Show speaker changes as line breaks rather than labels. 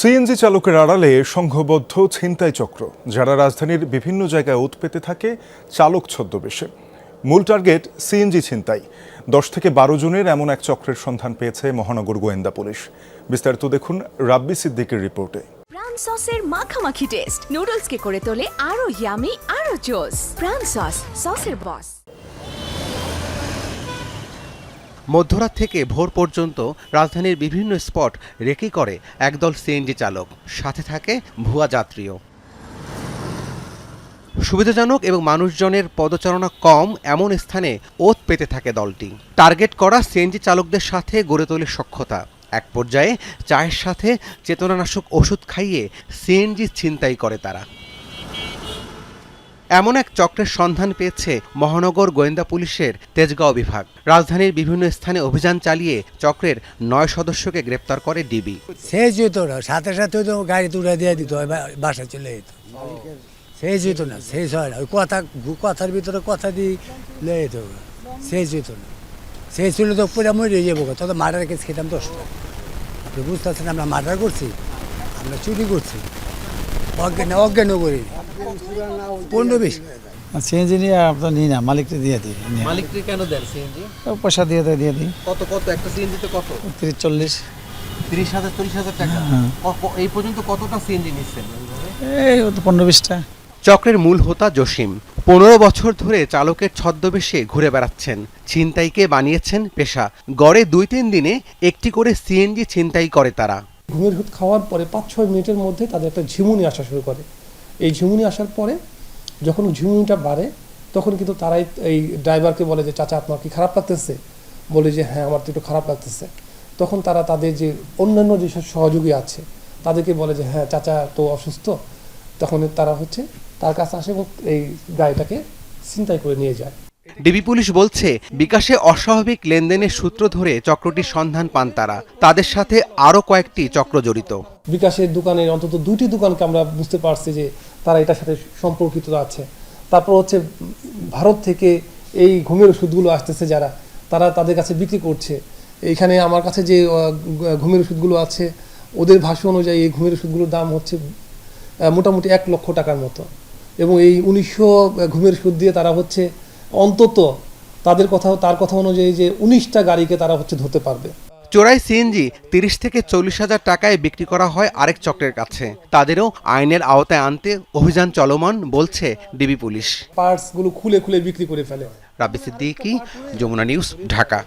CNG চালকের আড়ালে সংঘবদ্ধ ছিনতাই চক্র, যারা রাজধানীর বিভিন্ন জায়গায় ওত পেতে থাকে চালক ছদ্মবেশে। মূল টার্গেট সিএনজি ছিনতাই। দশ থেকে বারো জনের এমন এক চক্রের সন্ধান পেয়েছে মহানগর গোয়েন্দা পুলিশ। বিস্তারিত দেখুন রাব্বি সিদ্দিকের রিপোর্টে।
সসের মাখামাখি টেস্ট। নুডলসকে করে তোলে আরও ইয়ামি আরও জোস। প্রাণ সস, সসের বস
মধ্যরাত থেকে ভোর পর্যন্ত রাজধানীর বিভিন্ন স্পট রেকি করে একদল সিএনজি চালক, সাথে থাকে ভুয়া যাত্রীও। সুবিধাজনক এবং মানুষজনের পদচারণা কম এমন স্থানে ওত পেতে থাকে দলটি। টার্গেট করা সিএনজি চালকদের সাথে গড়ে তোলে সক্ষতা। এক পর্যায়ে চায়ের সাথে চেতনানাশক ওষুধ খাইয়ে সিএনজি ছিনতাই করে তারা। এমন এক চক্রের সন্ধান পেয়েছে মহানগর গোয়েন্দা পুলিশের তেজগাঁও বিভাগ। রাজধানীর বিভিন্ন স্থানে অভিযান চালিয়ে চক্রের নয় সদস্যকে গ্রেপ্তার করে ডিবি।
সেই যেত না, সাথে সাথে তো গাড়ি তুলে দিয়ে দিত বা- বাসায় চলে যেত। সেই যেত না সেই হয় না, ওই কথা কথার ভিতরে কথা দিয়ে যেত। সেই যেত না। সেই ছিল তো পুরো মরে যাব তত মার্ডার কেস খেতাম দশটা আপনি বুঝতে পারছেন আমরা মার্ডার করছি, আমরা চুরি করছি। অজ্ঞান, অজ্ঞানও করি পনেরো বিশ।
সিএনজি নিয়ে আপনার নিই না মালিককে দিয়ে দিই
মালিককে কেন দেন সিএনজি
ও পয়সা দিয়ে দেয় দিয়ে দিই।
কত কত? একটা সিএনজিতে কত?
তিরিশ চল্লিশ।
তিরিশ হাজার চল্লিশ হাজার টাকা? এই পর্যন্ত কতটা সিএনজি নিচ্ছেন?
এই ও তো পনেরো বিশটা।
চক্রের মূল হোতা জসিম। পনেরো বছর ধরে চালকের ছদ্মবেশে ঘুরে বেড়াচ্ছেন। ছিনতাইকে বানিয়েছেন পেশা। গড়ে দুই তিন দিনে একটি করে সিএনজি ছিনতাই করে তারা।
ঘুমের খাওয়ার পরে পাঁচ ছয় মিনিটের মধ্যে তাদের একটা ঝিমুনি আসা শুরু করে। এই ঝিমুনি আসার পরে যখন ঝিমুনিটা বাড়ে, তখন কিন্তু তারাই এই ড্রাইভারকে বলে যে, চাচা, আপনার কি খারাপ লাগতেছে? বলে যে হ্যাঁ আমার তো একটু খারাপ লাগতেছে। তখন তারা তাদের যে অন্যান্য যেসব সহযোগী আছে, তাদেরকে বলে যে হ্যাঁ চাচা তো অসুস্থ। তখন তারা হচ্ছে তার কাছে আসে এবং এই গাড়িটাকে চিন্তাই করে নিয়ে যায়।
ডিবি পুলিশ বলছে, বিকাশে অস্বাভাবিক লেনদেনের সূত্র ধরে চক্রটির সন্ধান পান তারা। তাদের সাথে আরও কয়েকটি চক্র জড়িত।
বিকাশের দোকানের অন্তত দুটি দোকানকে আমরা বুঝতে পারছি যে তারা এটার সাথে সম্পর্কিত আছে। তারপর হচ্ছে ভারত থেকে এই ঘুমের ওষুধগুলো আসতেছে যারা, তারা তাদের কাছে বিক্রি করছে। এইখানে আমার কাছে যে ঘুমের ওষুধগুলো আছে, ওদের ভাষ্য অনুযায়ী এই ঘুমের ওষুধগুলোর দাম হচ্ছে মোটামুটি এক লক্ষ টাকার মতো। এবং এই উনিশশো ঘুমের ওষুধ দিয়ে তারা হচ্ছে অন্তত তাদের কথা তার কথা অনুযায়ী যে উনিশটা গাড়িকে তারা হচ্ছে ধরতে পারবে।
চোরাই সিএনজি তিরিশ থেকে চল্লিশ হাজার টাকায় বিক্রি করা হয় আরেক চক্রের কাছে। তাদেরও আইনের আওতায় আনতে অভিযান চলমান বলছে ডিবি পুলিশ।
পার্টসগুলো খুলে খুলে বিক্রি করে ফেলে।
রাবি সিদ্দিকি যমুনা নিউজ ঢাকা।